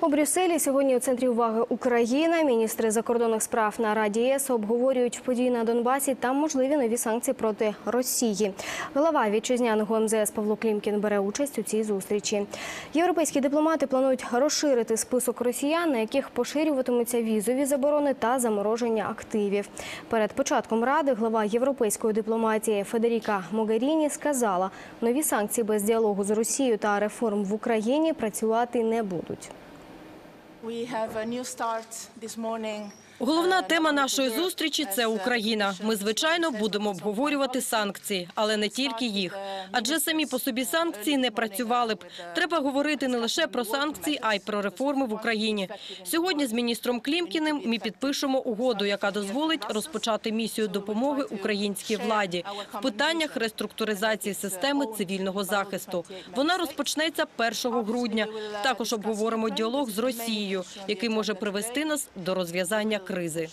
У Брюсселі сьогодні у центрі уваги Україна. Міністри закордонних справ на Раді ЄС обговорюють події на Донбасі та можливі нові санкції проти Росії. Голова вітчизняного МЗС Павло Клімкін бере участь у цій зустрічі. Європейські дипломати планують розширити список росіян, на яких поширюватимуться візові заборони та замороження активів. Перед початком ради глава європейської дипломатії Федеріка Могеріні сказала, нові санкції без діалогу з Росією та реформ в Україні працювати не будуть. We have a new start this morning. Головна тема нашої зустрічі це Україна. Ми звичайно будемо обговорювати санкції, але не тільки їх. Адже самі по собі санкції не працювали б. Треба говорити не лише про санкції, а й про реформи в Україні. Сьогодні з міністром Клімкіним ми підпишемо угоду, яка дозволить розпочати місію допомоги українській владі в питаннях реструктуризації системи цивільного захисту. Вона розпочнеться 1 грудня. Також обговоримо діалог з Росією, який може привести нас до розв'язання кризи.